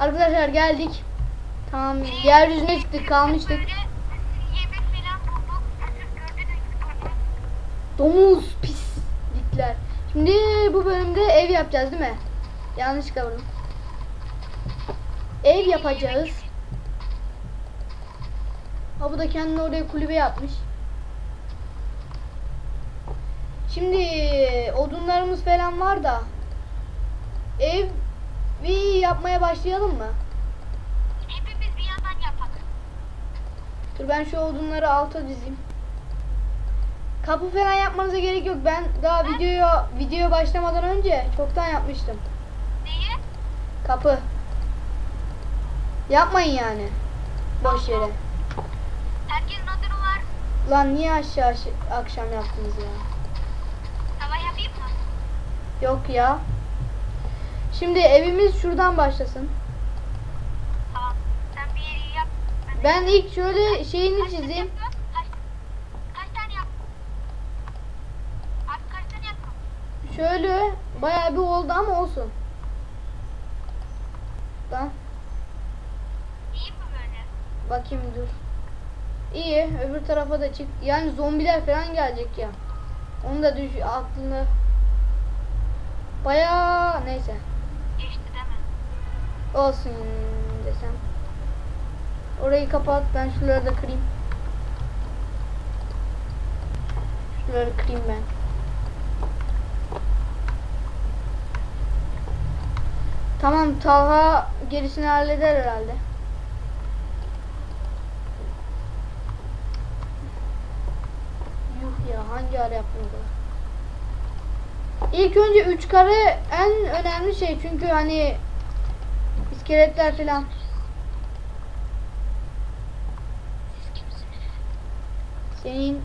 Arkadaşlar geldik. Tamam yeryüzüne çıktık kalmıştık. Domuz pislikler. Şimdi bu bölümde ev yapacağız değil mi? Yanlış kavradım. Ev yapacağız. Ha bu da kendine oraya kulübe yapmış. Şimdi odunlarımız falan var da ev bir yapmaya başlayalım mı? Hepimiz bir yandan yapak. Dur ben şu odunları alta dizeyim. Kapı falan yapmanıza gerek yok. Ben daha videoya videoya başlamadan önce çoktan yapmıştım. Neyi? Kapı. Yapmayın yani. Boş yere. Herkesin odunu var. Lan niye aşağı aşağı- akşam yaptınız ya? Sabah yapayım mı? Yok ya. Şimdi evimiz şuradan başlasın. Tamam. Sen bir yeri yap. de- Ben ilk şöyle şeyini Kaç çizeyim. Kaç, kaç tane yap? Abi kaç tane yaptın? Şöyle bayağı bir oldu ama olsun. Lan İyi mi böyle? bakayım dur. İyi öbür tarafa da çık. Yani zombiler falan gelecek ya. Onu da düş aklında. Bayağı neyse. Olsun desem. Orayı kapat. Ben şuraları da kırayım. Şuraları kırayım ben. Tamam Talha gerisini halleder herhalde. Yuh ya hangi ara yaptım bunu? İlk önce üç kare en önemli şey çünkü hani iskeletler falan. Senin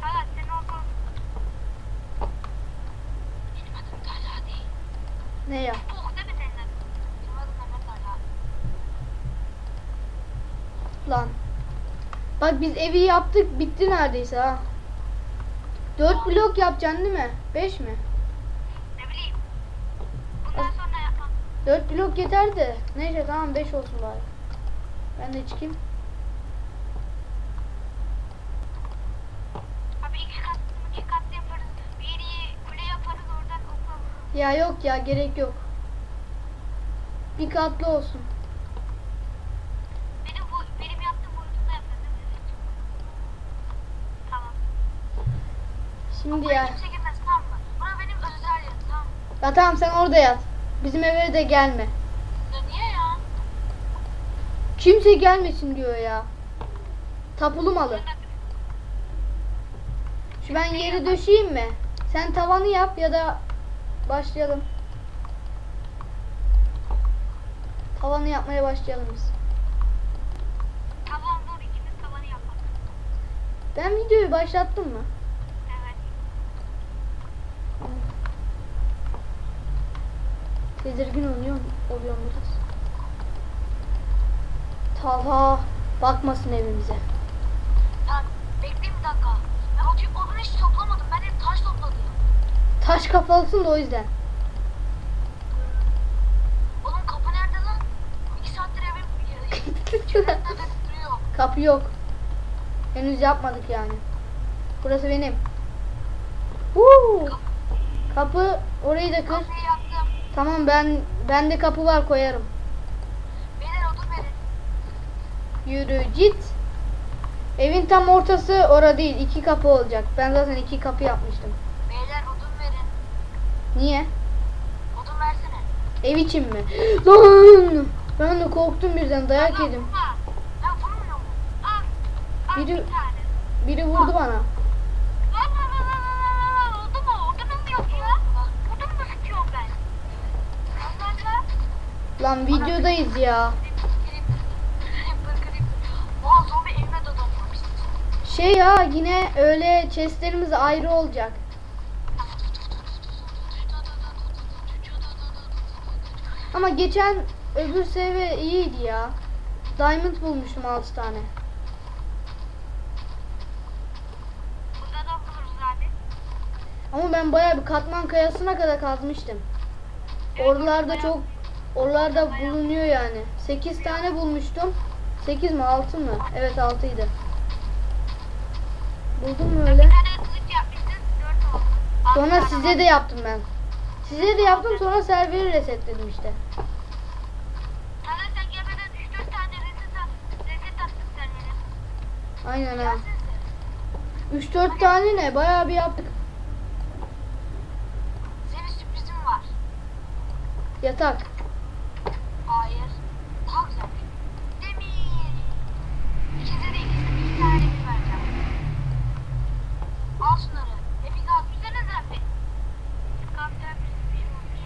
Talha sen oldun. Benim adım Talha değil. ne ya? Oh değil mi senin adın? Benim adım Mehmet Talha. Lan. Bak biz evi yaptık bitti neredeyse ha. 4 blok yapacaksın değil mi? 5 mi? Ne bileyim. Bundan sonra yapmam. 4 blok yeter de. Neyse tamam 5 olsun bari. Ben de çıkayım. Abi iki kat, iki katlı yaparız. Bir yeri kule yaparız oradan oku. Ya yok ya gerek yok. Bir katlı olsun. Benim bu benim yaptığım boyutunda? Evet. Tamam. Şimdi ya. kimse girmez tamam mı? Bura benim özel yerim tamam mı? Ya tamam sen orada yat. Bizim eve de gelme. Niye ya? Kimse gelmesin diyor ya. Tapulu malı. Şu ben yeri döşeyeyim mi? Sen tavanı yap ya da başlayalım. Tavanı yapmaya başlayalım biz. Tamam dur ikimiz tavanı yapalım. Ben videoyu başlattım mı? Evet. Tedirgin oluyor oluyorum biraz. Talha bakmasın evimize. Tamam bekleyin bir dakika. Ben o tüm odunu hiç toplamadım. Ben hep taş topladım. Taş kafalısın da o yüzden. Oğlum kapı nerede lan? İki saattir evim. Kapı yok. Henüz yapmadık yani. Burası benim. Huu! Kapı orayı da kır. Kapıyı. Tamam ben bende kapı var koyarım. Beyler odun verin. Yürü git. Evin tam ortası ora değil. iki kapı olacak. Ben zaten iki kapı yapmıştım. Beyler odun verin. Niye? Odun versene. Ev için mi? Lan! Ben de korktum birden dayak yedim. Ben Biri-. Biri vurdu bana. Lan lan lan lan lan lan lan. Oldu mu? Odunum yok ya. Odun mu sıkıyorum ben? Allah Allah. Lan videodayız ya. Şey ya yine öyle chestlerimiz ayrı olacak. Ama geçen öbür seviye iyiydi ya. Diamond bulmuştum 6 tane. Ama ben bayağı bir katman kayasına kadar kazmıştım. Oralarda çok Oralarda bulunuyor yani. 8 tane bulmuştum. 8 mi 6 mı? Evet 6 idi. Buldun mu öyle? Sonra size de yaptım ben. Size de yaptım sonra serveri resetledim işte. Aynen ha. Gelsene. 3-4 tane ne? Bayağı bir yaptık. Senin sürprizim var. Yatak. Hayır. Daha güzel. Demir. İkinize de ikisine bir tane demir vereceğim. Al şunları. Hepiniz al. Güzelsenize abi. Kapten bir şey olmuş.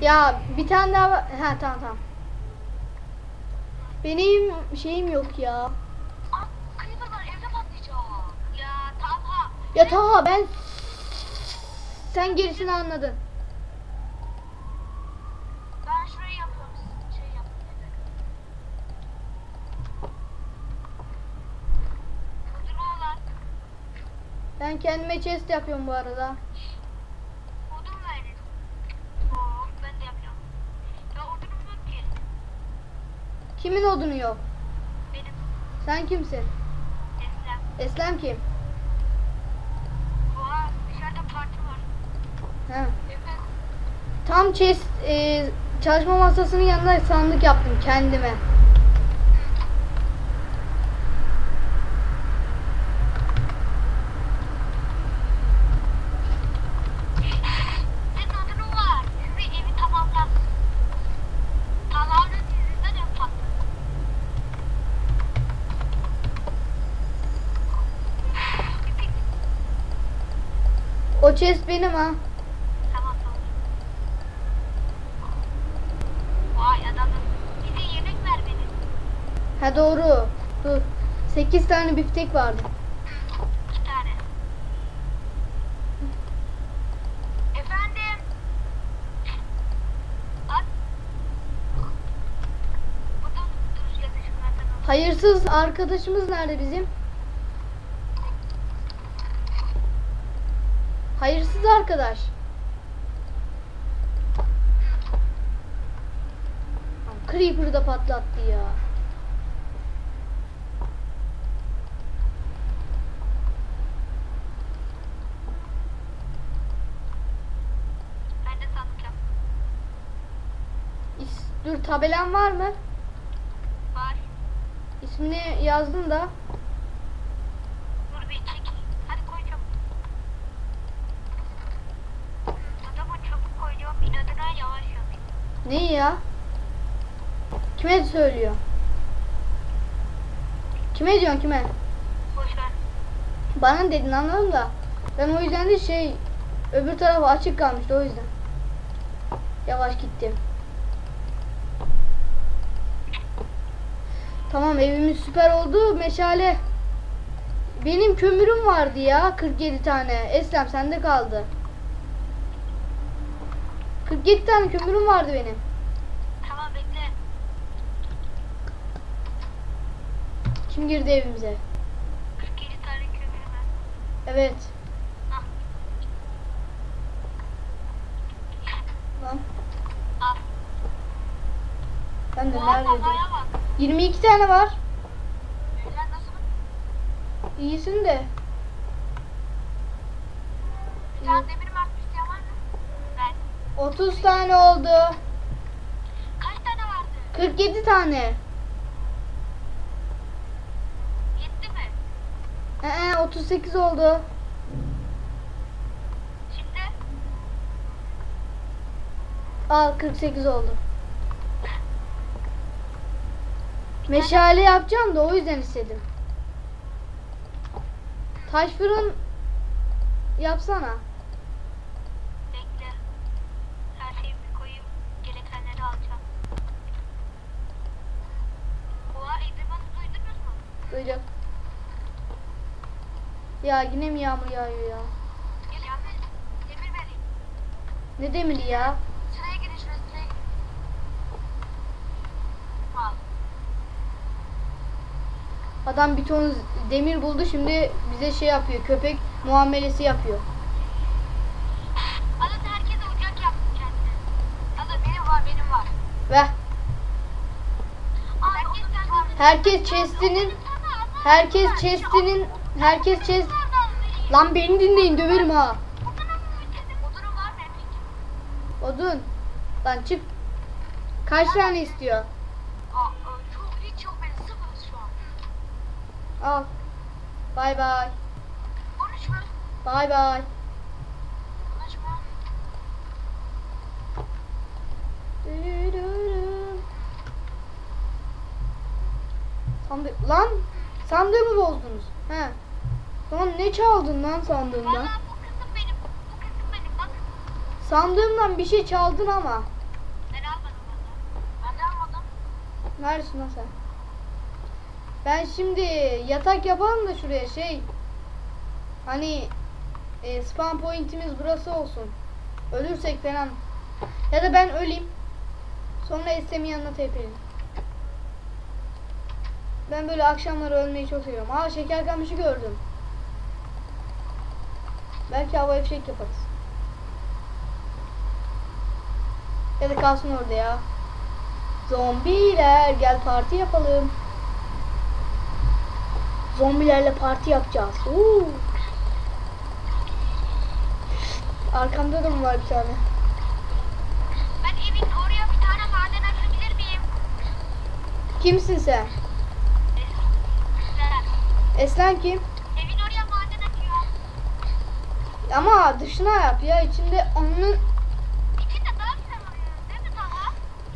Ya bir tane daha var. Ha tamam tamam. Benim şeyim yok ya. Ya Taha ben sen gerisini anladın. Ben şurayı yapıyorum. Şey yapın. Kudurma Ben kendime chest yapıyorum bu arada. Odun verin. Oo, ben de yapıyorum. Ya odunum yok ki. Kimin odunu yok? Benim Sen kimsin? Eslem. Eslem kim? Oha dışarıda parti var. Ha. Efe. Tam chest e, çalışma masasının yanına sandık yaptım kendime. Senin odunun var. Şimdi evi tamamla. Talhanın yüzünden ev patladı. İpek. O chest benim ha. Tamam tamam. Vay adamım. Bize yemek ver benim. Ha doğru. Dur. 8 tane biftek vardı. İki tane. Efendim. At. Hayırsız arkadaşımız nerede bizim? Hayırsız arkadaş. Creeper'ı da patlattı ya. Dur tabelan var mı? Var. İsmini yazdım da. Dur bir çek. Hadi koy çabuk. Adamı çabuk koyuyorum. İnadına yavaş Neyi ya? Kime söylüyor? Kime diyorsun kime? Boş ver. Bana dedin anladım da. Ben o yüzden de şey öbür tarafı açık kalmıştı o yüzden. Yavaş gittim. Tamam evimiz süper oldu. Meşale. Benim kömürüm vardı ya 47 tane. Eslem sende kaldı. 47 tane kömürüm vardı benim. Tamam bekle. Kim girdi evimize? 47 tane kömür ver. Evet. Lan Al. ben de bak. 22 tane var. İyisin de. Bir tane demir mark isteyen var mı? Ben. 30 tane oldu. Kaç tane vardı? 47 tane. Yetti mi? Ee, 38 oldu. Şimdi Al 48 oldu. Meşale yapacağım da o yüzden istedim. Taş fırın yapsana. bekle. Her şeyi bir koyayım. Gerekenleri alacağım. Oha Enderman'ı duydunuz mu? Duydum. Ya yine mi yağmur yağıyor ya? Ne demiri ya? Sıraya sıraya. Adam bir ton demir buldu şimdi bize şey yapıyor. Köpek muamelesi yapıyor. Alın herkese ocak yapsın kendine. Alın benim var benim var. Kendini- Herkes chest'inin herkes chest'inin herkes chest Lan beni dinleyin döverim ha. Odun. Lan çık. Kaç tane istiyor? Çok hiç yok benim sıfırız şu an. Al. Bay bay. Bay bay. Konuşma. Sandık lan sandığı mı bozdunuz? He. Lan ne çaldın lan sandığımdan? Valla bu kısım benim. Bu kısım benim. Bak. Sandığımdan bir şey çaldın ama. Ben almadım valla. Ben de almadım. Neredesin lan sen? Ben şimdi yatak yapalım da şuraya şey. Hani e, spawn point'imiz burası olsun. Ölürsek falan. Ya da ben öleyim. Sonra Estem'in yanına tepeyim. Ben böyle akşamları ölmeyi çok seviyorum. Aa şeker kamışı gördüm. Belki hava fişek yaparız. Ya da kalsın orada ya. Zombiler gel parti yapalım. Zombilerle parti yapacağız. Oo. Arkamda da mı var bir tane? Ben evin oraya bir tane maden açabilir miyim? Kimsin sen? Güzel. Eslen kim? Evin oraya maden açıyor. Ama dışına yap ya içinde onun...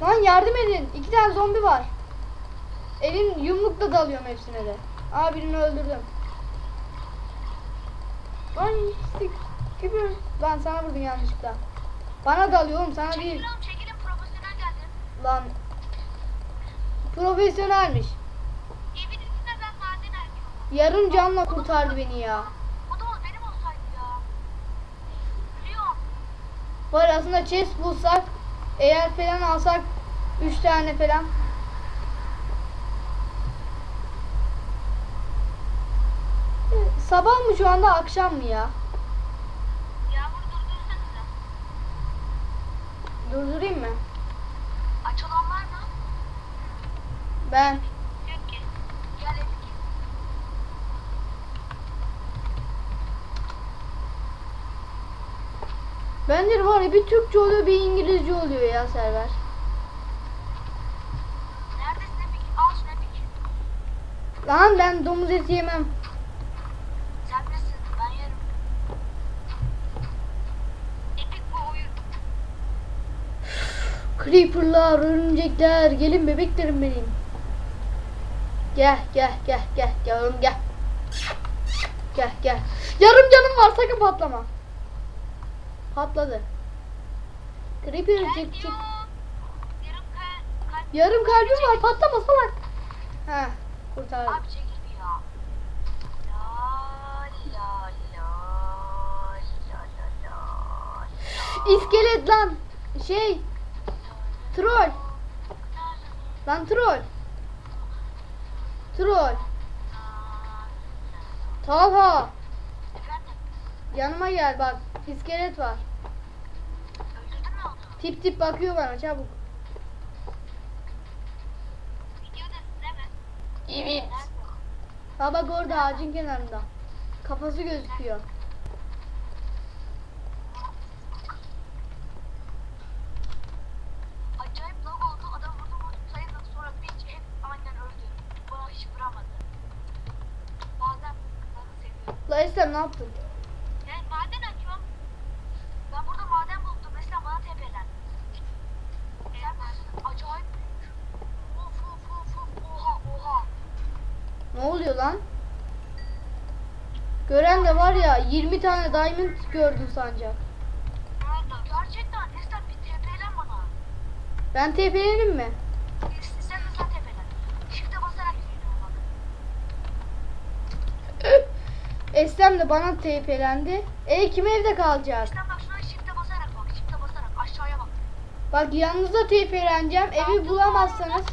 Lan yardım edin. İki tane zombi var. Elin yumrukla dalıyorum hepsine de. Aa birini öldürdüm. Lan istik gibi. Lan sana vurdum yanlışlıkla. Bana dalıyor oğlum sana değil. Çekilin oğlum çekilin profesyonel geldi. Lan profesyonelmiş. Yarım canla kurtardı beni ya. O da benim olsaydı ya. Biliyorum. Var aslında chest bulsak eğer falan alsak 3 tane falan. Ee, Sabah mı şu anda akşam mı ya? Yağmur durdursanıza. Durdurayım mı? Aç olan var mı? Ben. Yok ki. Gel Elik. Bence var ya bir Türkçe oluyor bir İngilizce oluyor ya server. Neredesin Elik? Al şunu. Lan ben domuz eti yemem. Sen nesin? Ben yerim. Elik bu oyun. Creeper'lar, örümcekler, gelin bebeklerim benim. Gel gel gel gel gel oğlum gel. Gel gel. Yarım canım var sakın patlama. Patladı. Creeper çık çık. Yarım kalp. Yarım kalbim var patlama salak. Ha kurtardım. Abi çekil bir ya. La la la la la la. İskelet lan. Şey. Troll. Lan troll. Troll. Talha. Yanıma gel bak. İskelet var. Tip tip bakıyor bana çabuk. Evet. Ha bak orada ağacın kenarında. Kafası gözüküyor. Acayip lag oldu. Adam vurdu vurdu sayıdan sonra bir hep aynen öldü. Bana hiç vuramadı. Bazen bug'ı seviyorum. La Estem ne yaptın? Yani maden açıyorum. Ben burada maden buldum. Mesela bana tepeden. Sen misin? Acayip büyük. Of of of of. Oha oha. Ne oluyor lan? Gören de 20 tane diamond gördün sancak. Gerçekten Esra bir tepelen bana. Ben tepelerim mi? Sen sen tepelen. Shift'e basarak yürüyorum bak. Estem de bana tepelendi. E kim evde kalacak? Sen bak şuna shift'e basarak bak. Shift'e basarak aşağıya bak. Bak yanınızda tepeleneceğim. Evi bulamazsanız.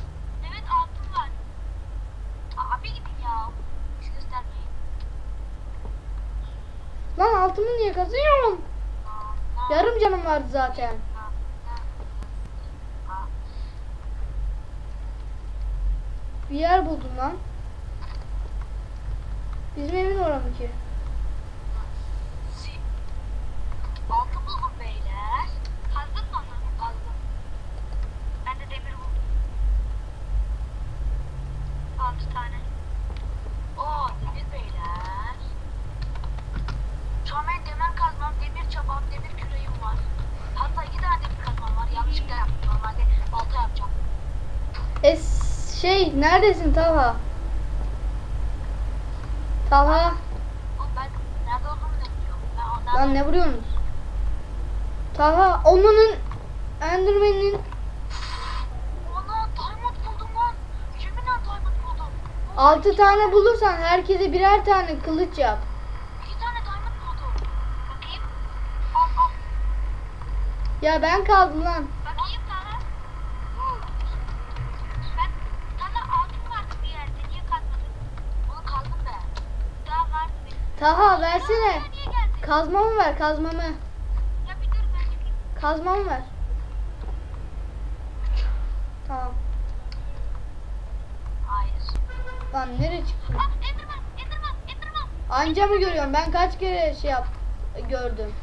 vardı zaten. Bir yer buldum lan. Bizim evin oramı ki. Yanlışlıkla yaptım. Normalde balta yapacağım. Es şey neredesin Talha? Talha Oğlum ben nerede olduğumu da bilmiyorum. Ben ondan lan ne vuruyorsunuz? Talha onun Enderman'in Ona diamond buldum lan. Yeminle diamond buldum. Oo, 6 tane bulursan herkese birer tane kılıç yap. İki tane diamond buldum. Bakayım. Al al. Ya ben kaldım lan. Bakayım sana. Ben sana altın vardı bir yerde. Niye kazmadın? Onu kaldım be. Daha vardı benim. Taha versene. Kazmamı ver kazmamı. Kazmamı ver. Tamam. Hayır. Lan nereye çıktın? Enderman, Enderman, Enderman. Anca mı görüyorum? Ben kaç kere şey yap gördüm.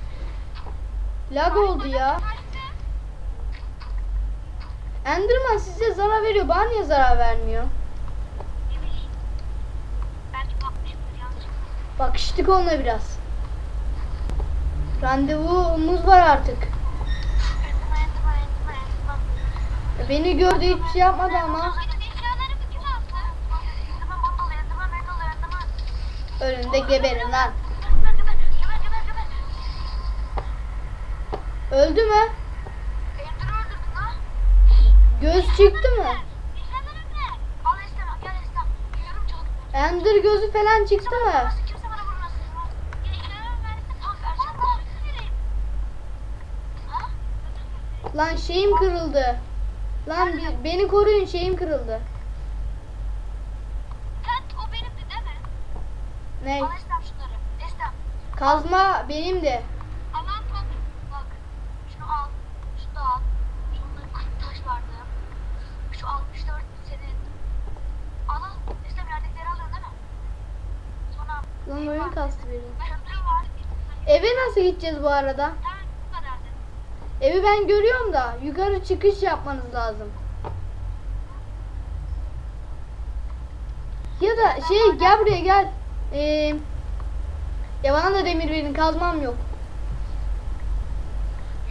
Lag oldu ya. Enderman size zarar veriyor. Bana niye zarar vermiyor? Ne bileyim. Belki bakmışımdır yanlışlıkla. Bakıştık onunla biraz. Randevumuz var artık. Beni gördü hiçbir şey yapmadı ama önünde geberin lan. Öldü mü? Göz çıktı mı? Ender gözü falan çıktı mı? Kimse bana vurmasın. Ya eşyalarımı verirse tam vereceğim. Ben nasıl vereyim? Ha? Lan şeyim kırıldı. Lan bir- beni koruyun şeyim kırıldı. Sen o benimdi değil mi? Ne? Al şunları. İstem. Kazma benim de. Aman tanrım. Bak. Şunu al. Şunu da al. Şunda 40 taş vardı. Şu 64 senin. Al al. Yerdekileri alıyorsun değil mi? Sonra Lan oyun kastı benim. Eve nasıl gideceğiz bu arada? Kadardı. Evi ben görüyorum da yukarı çıkış yapmanız lazım. Ya da şey gel buraya gel. Ee, ya bana da demir verin kazmam yok.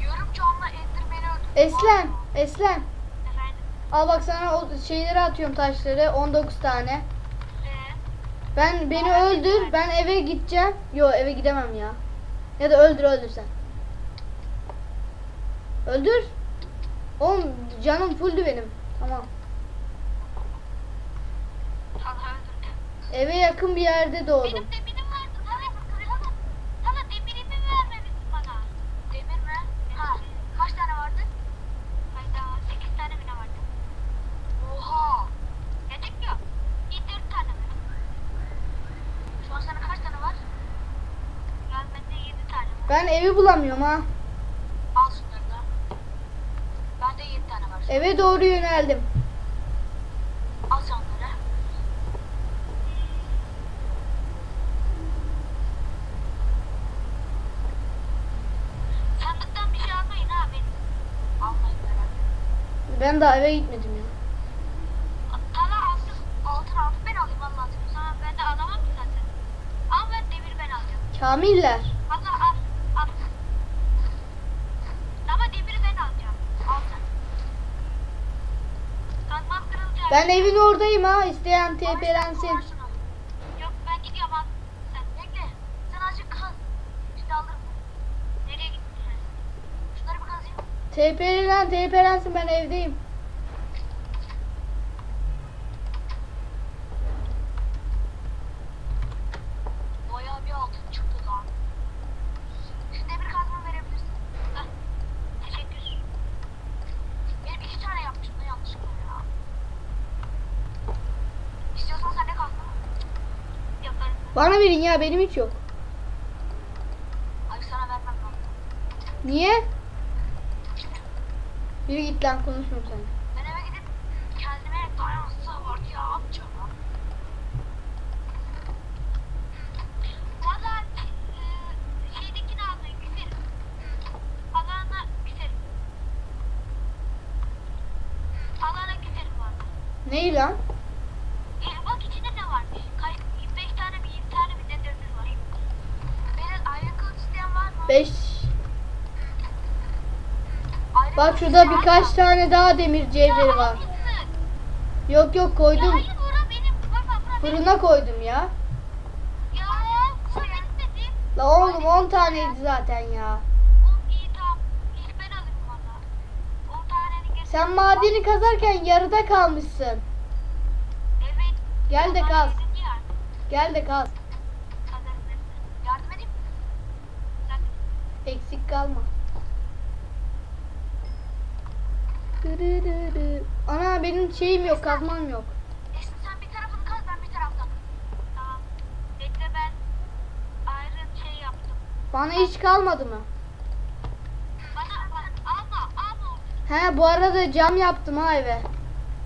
Yarım canlı Enderman'i öldürdüm. Eslem, Eslem. Efendim. Al bak sana o şeyleri atıyorum taşları 19 tane. Ee, Ben beni öldür ben eve gideceğim. Yo eve gidemem ya. Ya da öldür öldür sen. Öldür. Oğlum canım fulldü benim. Tamam. Talha öldürdü. Eve yakın bir yerde doğdum. Benim demirim vardı. Talha, Talha, Talha demirimi vermemişsin bana. Demir mi? Ha. Kaç tane vardı? Hayda 8 tane mi ne vardı? Oha. Dedik ya. İyi 4 tane mi? Şu an sana kaç tane var? Şu an bende 7 tane var. Ben evi bulamıyorum ha. Al şunları da. Bende 7 tane var. Eve doğru yöneldim. Onları. Sandıktan bir şey almayın ha benim. Almayın merak. Ben daha eve gitmedim ya. Tala altın, altın altın ben alayım Allah aşkına. Sana ben de alamam ki zaten. Al ben demir ben alacağım. Kamiller. Allah al, al. Ama demiri ben alacağım. Al sen. Kazmam kırılacak. Ben evin oradayım ha. İsteyen TP'lensin. Yok ben gidiyorum al. Sen bekle. Sen azıcık kal. Şimdi alırım. Nereye gittin? Şunları bir kazayım. TP'len TP'lensin ben evdeyim. Bana verin ya benim hiç yok. Abi sana vermem ben. Niye? Yürü git lan konuşmuyorum sen. Ben eve gidip kendime dayansa var ya amcam. Valla e, şeydekini almayı küserim. Alana küserim. Alana küserim valla. Neyi lan? 5. Ayrı Bak şurada birkaç tane daha demir cevheri var. Yok yok koydum. Fırına koydum ya. La oğlum 10 taneydi zaten ya. Oğlum iyi tamam. İlk ben alayım valla. 10 taneni getir. Sen madeni kazarken yarıda kalmışsın. Gel de kaz. Gel de kaz. kazarım hepsini. Yardım edeyim mi? Dırırırı. Ana benim şeyim yok, kazmam yok. Sen bir tarafını kaz ben bir taraftan. Tamam. Bekle ben ayrı şey yaptım. Bana hiç kalmadı mı? Bana bak alma alma. He bu arada cam yaptım ha eve.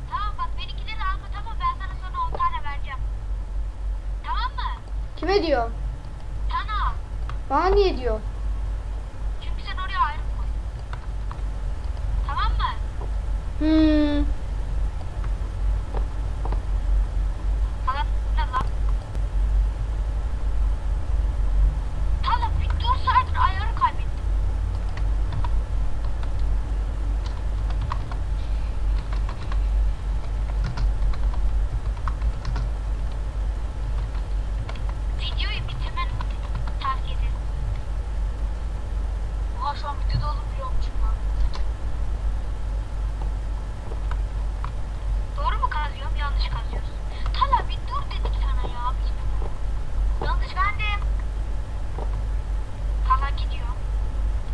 Tamam bak benimkileri alma tamam ben sana sonra 10 tane vereceğim. Tamam mı? Kime diyor? Sana. Bana niye diyor? Hmm.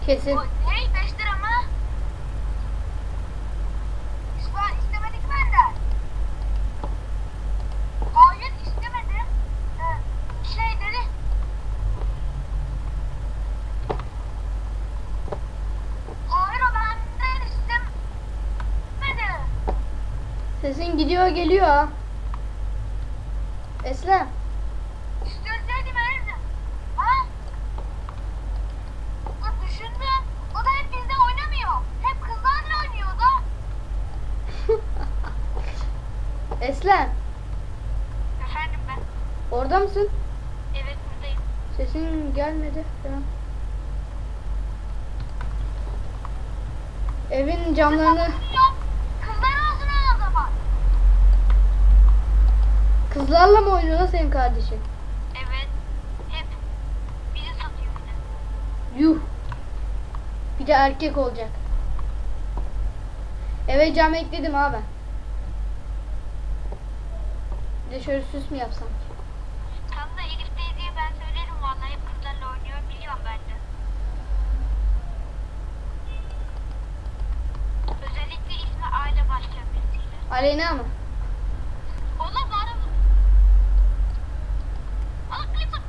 Kesin. O, ne? 5 lira mı? İsmail istemedik benden. Hayır istemedim. Ee, şey dedi. Hayır o benden istemedi. Sesin gidiyor geliyor ha. Eslem. İsteseydim verirdim. Ha? Bak düşündüm. O da hep bizde oynamıyor. Hep kızlarla oynuyor o da. Eslem. Efendim ben. Orada mısın? Evet buradayım. Sesin gelmedi falan. Evin camlarını. Kızlar olsun o zaman. kızlarla mı oynuyor senin kardeşin? Evet. Hep bizi satıyor bir de. Yuh. Bir de erkek olacak. Eve cam ekledim abi. Bir de şöyle süs mü yapsam? Tam da Elif diye ben söylerim vallahi hep kızlarla oynuyor biliyorum ben de. Özellikle ismi aile başlayan birisiyle. Aleyna mı? Onlar da araba. Aa Clipper.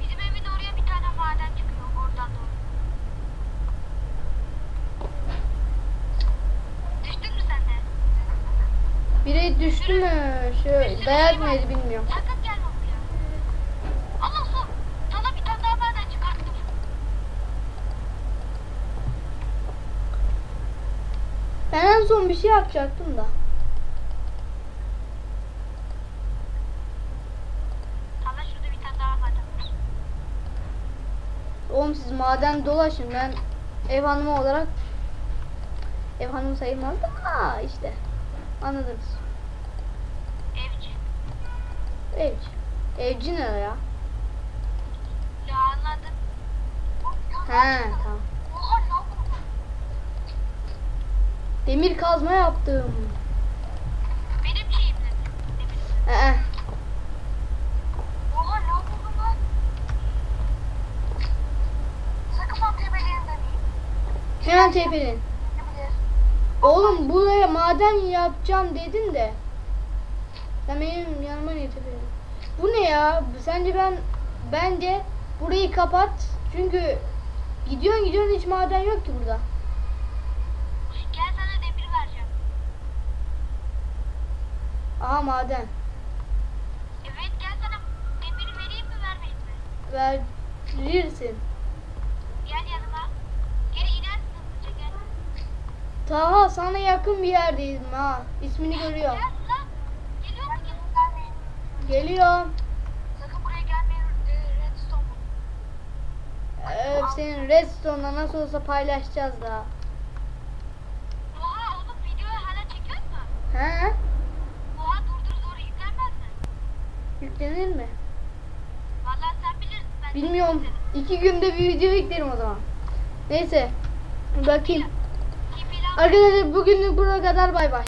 Bizim evin oraya bir tane maden çıkıyor oradan doğru. Düştün mü sen de? Biri düştü mü? Şöyle dayak mı yedi bilmiyorum. Sakın gelme buraya. Allah su. Sana bir tane daha maden çıkarttım. Ben şey yapacaktım da. Sana şurada bir tane daha maden var. Oğlum siz maden dolaşın ben ev hanımı olarak ev hanımı sayılmaz da ama işte anladınız. Evci. Evci. Evci ne ya? Ya anladım. He tamam. Oha lan bu. Demir kazma yaptım. Benim şeyim. Demin. Ee, Oha lan buldum lan. Sakın lan tepelerini deneyim. hemen tepelin. Ne? Oğlum buraya maden yapacağım dedin de. Sen benim yanıma niye tepelin? Bu ne ya? Sence ben bence burayı kapat. Çünkü gidiyorsun gidiyorsun hiç maden yok ki burada. Gel sana demir vereceğim. Aha maden. Evet gel sana demir vereyim mi vermeyeyim mi? Verirsin. Gel yanıma. Geri inersin hızlıca gel. Taha sana yakın bir yerdeyim ha. İsmini görüyorum. Gel lan. Geliyor mu? Gel. Geliyorum. Sakın buraya gelmeyin. Ee, Redstone. Öf senin Redstone'la nasıl olsa paylaşacağız da. Oha oğlum videoyu hala çekiyor mu? He? Oha durdur zor yüklenmez mi? Yüklenir mi? Vallahi sen bilirsin. Ben Bilmiyorum. çekmedim. İki günde bir video yüklerim o zaman. Neyse. Bakayım. Arkadaşlar bugünlük buraya kadar bay bay.